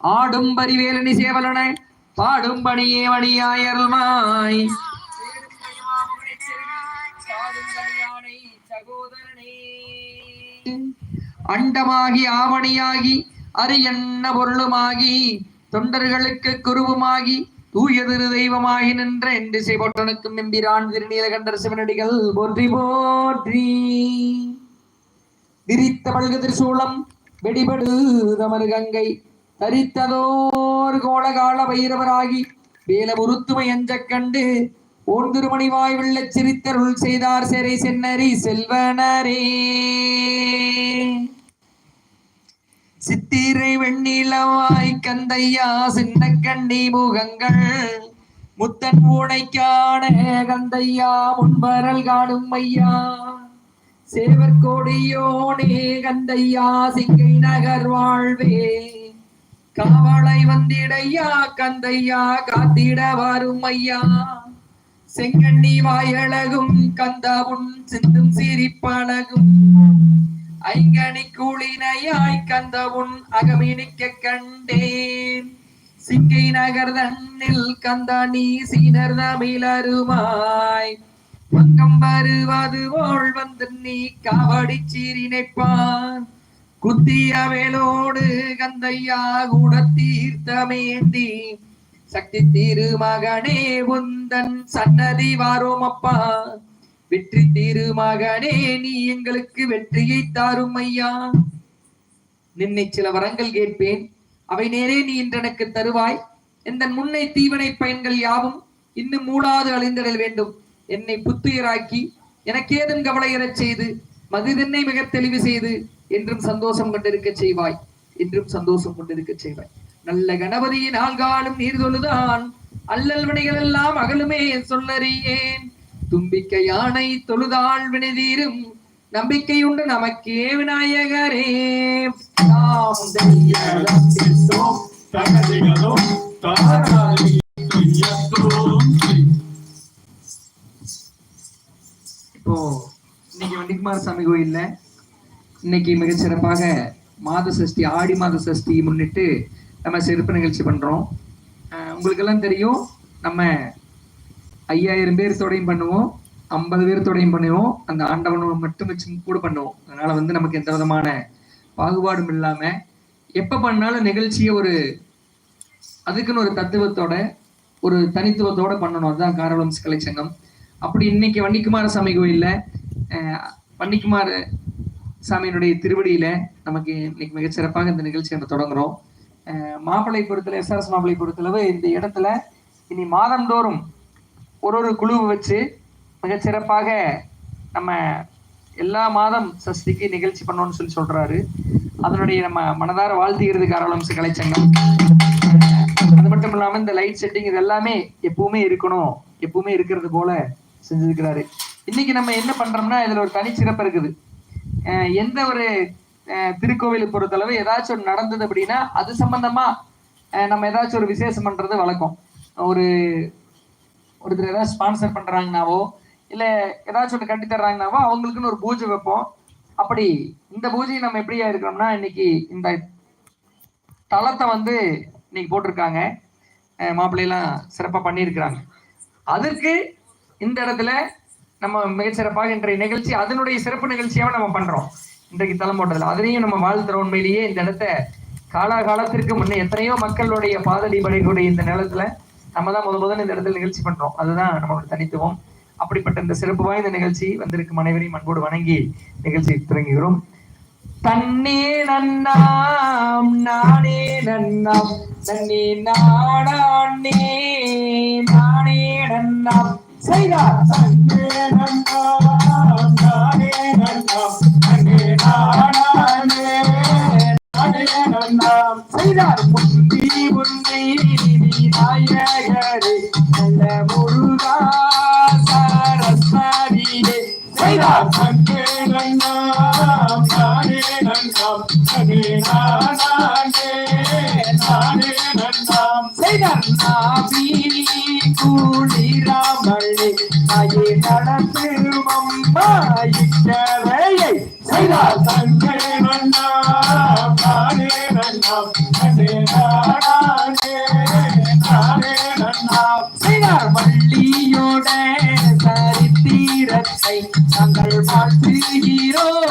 ஆடும் பரிவேலனி சேவலன பாடும் பணியே வழியாயருமாய் அண்டமாகி ஆவணியாகி அரியண்ண பொருளுமாகி தொண்டர்களுக்கு குருவுமாகி தூயதிரு தெய்வமாகி நின்ற என்று செய்பொட்டனுக்கும் எம்பிரான் திருநீலகண்டர் சிவனடிகள் போற்றி போற்றி. விரித்த பல்கு திருசூலம் வெடிபடு தமரு கங்கை தரித்ததோர் கோலகால பைரவராகி வேலமுருத்துமை அஞ்சக் கண்டு ஓன் திருமணிவாய் வெள்ளச் சிரித்தருள் செய்தார் செரை சென்னரி செல்வனரே. சித்திரை வெண்ணிலவாய் கந்தையா சின்ன கண்ணி முகங்கள் முத்தன் ஊனைக்கான கந்தையா முன்பரல் காணும் ஐயா சேவர் கோடியோனே கந்தையா சிங்கை நகர் வாழ்வே. காவலை வந்திடையா கந்தையா காத்திட வரும் ஐயா செங்கண்ணி வாயழகும் கந்தாவும் சிந்தும் சிரிப்பழகும். ஐங்கனி கூலினையாய் கந்தவுன் அகமினிக்க கண்டேன். சிங்கை நகர் தன்னில் கந்தானி சீனர் தமிழருமாய். பங்கம் வருவது போல் வந்து நீ காவடி சீரினைப்பான் குத்திய வேலோடு கந்தையா கூட தீர்த்தமேந்தி. சக்தி திருமகனே உந்தன் சன்னதி வாரோம் அப்பா வெற்றி திருமகனே நீ எங்களுக்கு வெற்றியை தாரும் ஐயா நின்னை சில வரங்கள் கேட்பேன். அவை நேரே நீ இன்று தருவாய். எந்த முன்னை தீவனை பயன்கள் யாவும் இன்னும் மூடாது அழிந்திடல் வேண்டும். என்னை புத்துயிராக்கி எனக்கேதும் கவலையறச் செய்து மகிதென்னை மிக தெளிவு செய்து என்றும் சந்தோஷம் கொண்டிருக்க செய்வாய் என்றும் சந்தோஷம் கொண்டிருக்க செய்வாய். நல்ல கணபதியின் ஆள்காலும் நீர் தொழுதான் அல்லல் வினைகள் எல்லாம் அகலுமே சொல்லறியேன். தும்பிக்கை யானை தொழுதாள் வினைதீரும் நம்பிக்கை உண்டு நமக்கே விநாயகரே. நாம் இப்போ இன்னைக்கு வண்டிக்குமார் சாமி கோயில்ல? இன்னைக்கு மிகச்சிறப்பாக மாத சஷ்டி ஆடி மாத சஷ்டி முன்னிட்டு நம்ம சிறப்பு நிகழ்ச்சி பண்றோம். உங்களுக்கெல்லாம் தெரியும் நம்ம ஐயாயிரம் பேர் தொடையும் பண்ணுவோம் ஐம்பது பேர் தொடையும் பண்ணுவோம் அந்த ஆண்டவனை மட்டும் வச்சு கூட பண்ணுவோம். அதனால வந்து நமக்கு எந்த விதமான பாகுபாடும் இல்லாம எப்ப பண்ணாலும் நிகழ்ச்சியை ஒரு அதுக்குன்னு ஒரு தத்துவத்தோட ஒரு தனித்துவத்தோட பண்ணணும். அதுதான் காரவளம்ஸ் கலைச்சங்கம். அப்படி இன்னைக்கு வன்னிக்குமார சாமி கோயில்ல வன்னிக்குமார சாமியினுடைய திருவடியில நமக்கு இன்னைக்கு மிகச்சிறப்பாக இந்த நிகழ்ச்சி நம்ம தொடங்குறோம். மாப்பிளை பொறுத்தல எஸ்ஆர்எஸ் மாப்பிள்ளைபுரத்துல இந்த இடத்துல இனி மாதந்தோறும் ஒரு ஒரு குழுவை வச்சு மிகச்சிறப்பாக நம்ம எல்லா மாதம் சஷ்டிக்கு நிகழ்ச்சி பண்ணோம்னு சொல்லி சொல்றாரு. அதனுடைய நம்ம மனதார வாழ்த்துகிறது காரவளம்ஸ் கலைச்சங்கம் அது மட்டும் இல்லாமல் இந்த லைட் செட்டிங் இது எல்லாமே எப்பவுமே இருக்கணும். எப்பவுமே இருக்கிறது போல செஞ்சிருக்கிறாரு. இன்னைக்கு நம்ம என்ன பண்றோம்னா இதுல ஒரு தனி சிறப்பு இருக்குது. எந்த ஒரு திருக்கோவிலை பொறுத்தளவு ஏதாச்சும் ஒரு நடந்தது அப்படின்னா அது சம்பந்தமா நம்ம ஏதாச்சும் ஒரு விசேஷம் பண்றது வழக்கம். ஒரு ஒருத்தர் ஏதாவது ஸ்பான்சர் பண்றாங்கனாவோ இல்ல ஏதாச்சும் ஒன்று கட்டி தர்றாங்கனாவோ அவங்களுக்குன்னு ஒரு பூஜை வைப்போம். அப்படி இந்த பூஜையை நம்ம எப்படியா இருக்கிறோம்னா இன்னைக்கு இந்த தளத்தை வந்து இன்னைக்கு போட்டிருக்காங்க. மாப்பிள்ளையெல்லாம் சிறப்பாக பண்ணியிருக்கிறாங்க. அதற்கு இந்த இடத்துல நம்ம மிகச்சிறப்பாக இன்றைய நிகழ்ச்சி அதனுடைய சிறப்பு நிகழ்ச்சியாக நம்ம பண்றோம். இன்றைக்கு தளம் போட்டதில். அதனையும் நம்ம வாழ்த்துற உண்மையிலேயே இந்த இடத்த காலாகாலத்திற்கு முன்னே எத்தனையோ மக்களுடைய பாதடி படைக்கூடிய இந்த நிலத்துல நம்ம தான் முத முதல்ல இந்த இடத்துல நிகழ்ச்சி பண்றோம். அதுதான் நம்மளோட தனித்துவம். அப்படிப்பட்ட இந்த சிறப்பு வாய்ந்த நிகழ்ச்சி வந்திருக்கும் அனைவரையும் அன்போடு வணங்கி நிகழ்ச்சி தொடங்குகிறோம் தன்னே நன்னாம் நானே நன்னாம். நன்னே நாடானே நானே நன்னாம். செய்தார். அங்கே குளிராமலே அயே நடத்து இக்கரையை செய்தார் அங்கே நன்னாம் நானே செய்தார். வள்ளியோட சரித்திரத்தை நாங்கள் வாழ்த்துகிறோம்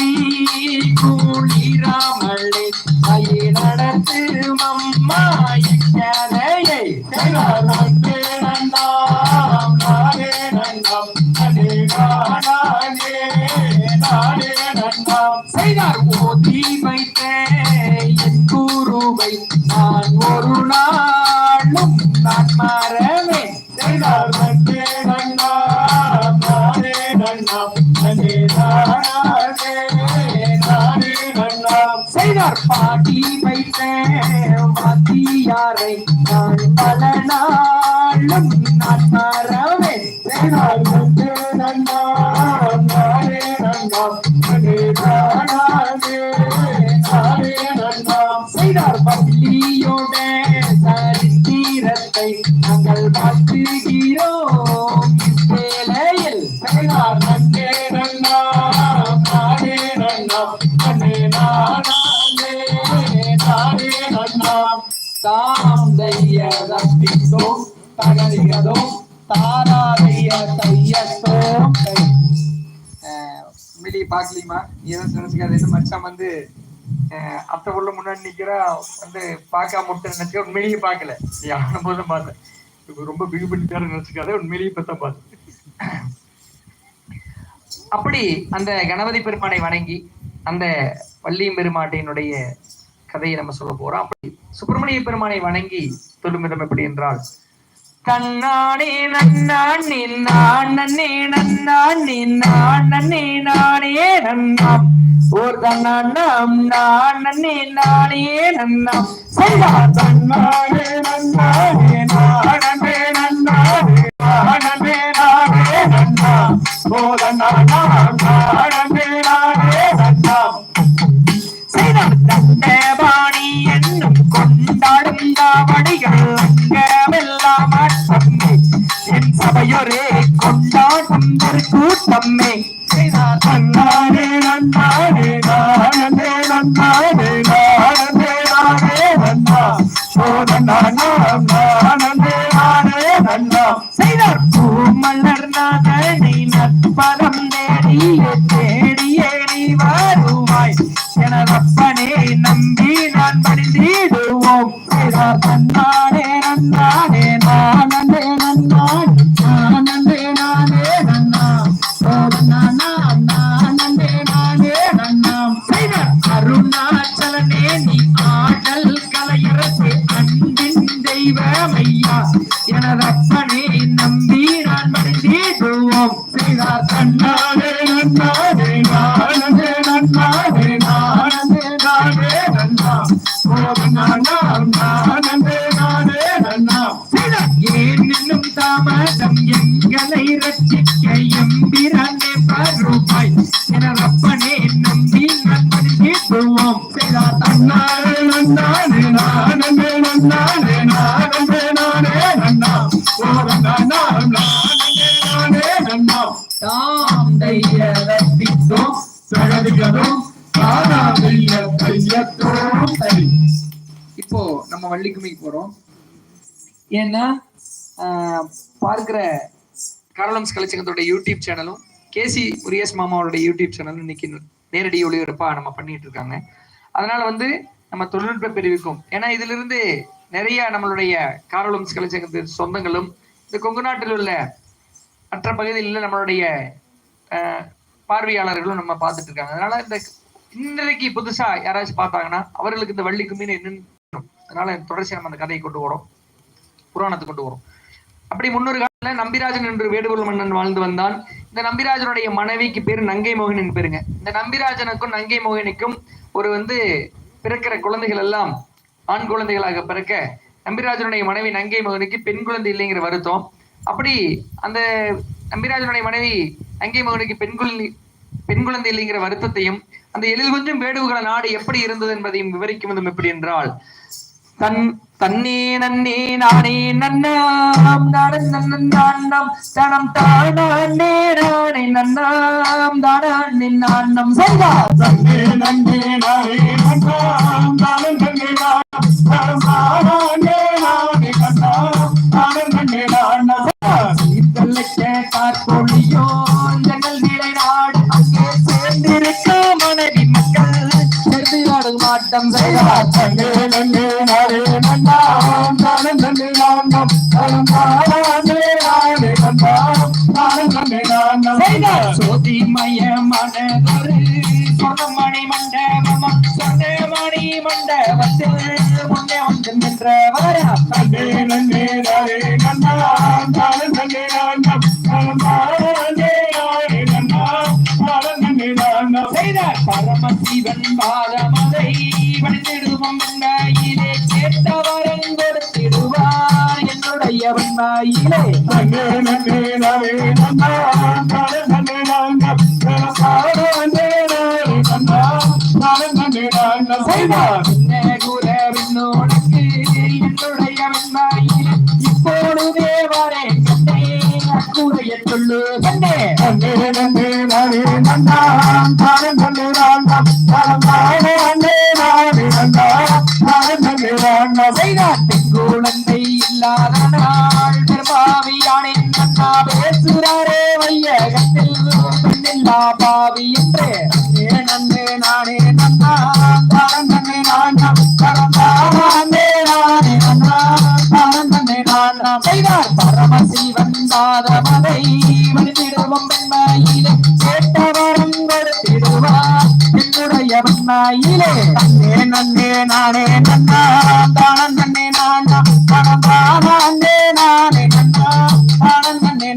நாவி குளிராமலே அயே நடத்து மம்மா இக்கரையை செய்தார் நன்னே நன்னாம் நானே நன்னாம் நன்னே நானே நானே நன்னாம். செய்தார் ஓதி வைத்த என் குருவை நான் ஒரு நாளும் நான் மறவே செய்தார் நன்னே நன்னாம் நானே நன்னாம். பாட்டி வைத்த பாத்தியாரை நான் பல நாளும் நான் மறவே செய்தார் செய்தார் பள்ளியோட சரித்திரத்தை நாங்கள் வாழ்த்துகிறோம் தப்பித்தோம் தகதிகதோம் தாராதைய தையத்தோம் பாக்கலீமா நீ எதாவது நினைச்சுக்காது. என்ன மச்சான் வந்து அஹ், அத்தை உள்ள முன்னாடி நிக்கிறா வந்து பார்க்காம முட்டை நினைச்சா உண்மையிலேயே பார்க்கல. யாரும் போதும் பார்த்தேன் இப்ப ரொம்ப பிகு பண்ணிட்டாரு நினைச்சுக்காத உண்மையிலேயே பத்த தான் பார்த்தேன் அப்படி அந்த கணபதி பெருமானை வணங்கி அந்த வள்ளியம் பெருமாட்டினுடைய கதையை நம்ம சொல்ல போறோம். அப்படி சுப்பிரமணிய பெருமானை வணங்கி சொல்லும் விதம் எப்படி என்றால் கண்ணானே நன்னான் நானே நன்னான் நானே நானே நன்னாம் ஓர் தன்னாம் நானே நானே நன்னாம் செய்தா நன்னானே நன்னானே நானே நன்னானே நானே நானே நன்னாம் போல நானாம் நானே நானே பரம் நற்பதம் தேடிய தேடியேடி வருவாய். எனதப்பனே நம்பி நான் படித்திடுவோம் செய்தார் நன்னானே நன்னானே நானே நன்னானே நானே நானே நன்னாம். ஓம் நானாம் நானே நானே நன்னாம். அருணாச்சலனே நீ ஆடல் கலையரசு அன்பின் தெய்வமையா எனதப்ப ஏன்னா பார்க்குற பார்க்கிற காரலம்ஸ் கலைச்சங்கத்தோட யூடியூப் சேனலும் கேசி முரியஸ் மாமாவோட யூடியூப் சேனலும் இன்னைக்கு நேரடி ஒளிபரப்பாக நம்ம பண்ணிட்டு இருக்காங்க. அதனால வந்து நம்ம தொழில்நுட்ப பிரிவுக்கும் ஏன்னா இதுல இருந்து நிறைய நம்மளுடைய காரலம்ஸ் கலைச்சங்கத்தின் சொந்தங்களும் இந்த கொங்கு நாட்டில் உள்ள மற்ற பகுதிகளில் நம்மளுடைய பார்வையாளர்களும் நம்ம பார்த்துட்டு இருக்காங்க. அதனால இந்த இன்றைக்கு புதுசா யாராச்சும் பார்த்தாங்கன்னா அவர்களுக்கு இந்த வள்ளி கும்மின்னு என்னன்னு அதனால தொடர்ச்சி நம்ம அந்த கதையை கொண்டு வரோம் புராணத்தை கொண்டு வரும். அப்படி முன்னொரு காலத்துல நம்பிராஜன் என்று வேடுகொள் மன்னன் வாழ்ந்து வந்தான். இந்த நம்பிராஜனுடைய மனைவிக்கு பேர் நங்கை மோகினின் பேருங்க. இந்த நம்பிராஜனுக்கும் நங்கை மோகினிக்கும் ஒரு வந்து பிறக்கிற குழந்தைகள் எல்லாம் ஆண் குழந்தைகளாக பிறக்க நம்பிராஜனுடைய மனைவி நங்கை மகனுக்கு பெண் குழந்தை இல்லைங்கிற வருத்தம். அப்படி அந்த நம்பிராஜனுடைய மனைவி நங்கை மகனுக்கு பெண் குழந்தை பெண் குழந்தை இல்லைங்கிற வருத்தத்தையும் அந்த எழில் கொஞ்சம் வேடுவுகள நாடு எப்படி இருந்தது என்பதையும் விவரிக்கும் விதம் எப்படி என்றால் தன் தன்னே நன்னே நானே நன்னாம் நாடன் நன்னன் தனம் தானே நானே நன்னாம் தானே தன்னே நன்னே நானே நன்னாம் தானே மணி தானம் நன்னே நானம் செய்தார் பரமசிவன் பாதமதை வடித்திடுவோம் வெண்மையிலே கேட்டவரன் கொடுத்திடுவார் என்னுடைய வெண்மையிலே நன்னே இப்பொழுதே வரேன் கண்டே சொல்லு கண்டே நன்னே நன்னே நானே நன்னாம் தானம் தானே நானே இல்லாத நாள் பெருமாவியானே நன்னா பேசுகிறாரே வையகத்தில் பெண்ணில்லா பாவி என்றே செய்தார் பரமசிவன் பாதமதை மனிதிடுவோம் பெண்மையிலே கேட்டவரம் கொடுத்திடுவார் என்னுடைய பெண்மையிலே நன்னே நன்னே நானே நன்னாம் தானம் நன்னே நானம் தானம் தானே நானே தானம் நன்னே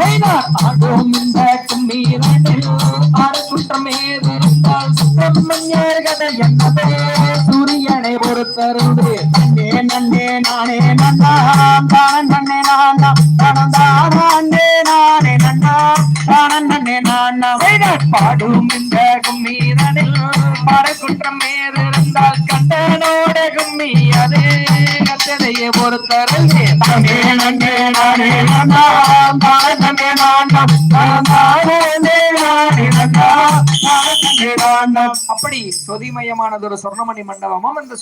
செய்தார். ஆடும் இந்த கும்மீரனில் ஆறு குற்றம் ஏது இருந்தால் கதை என்னதே? சூரியனை பொறுத்தருந்து நன்னே நன்னே நானே நன்னாம் தானம் நன்னே நானம் தானம் தானே நானே நன்னே பாடும் இந்த கும்மீரனில் கண்டனோட கும்மி அது பொறுத்தருந்து நன்னே நன்னே நானே நன்னே தானம் தானே நானே அப்படி சொதிமயமானது ஒரு சொர்ணமணி மண்டபமும் அந்த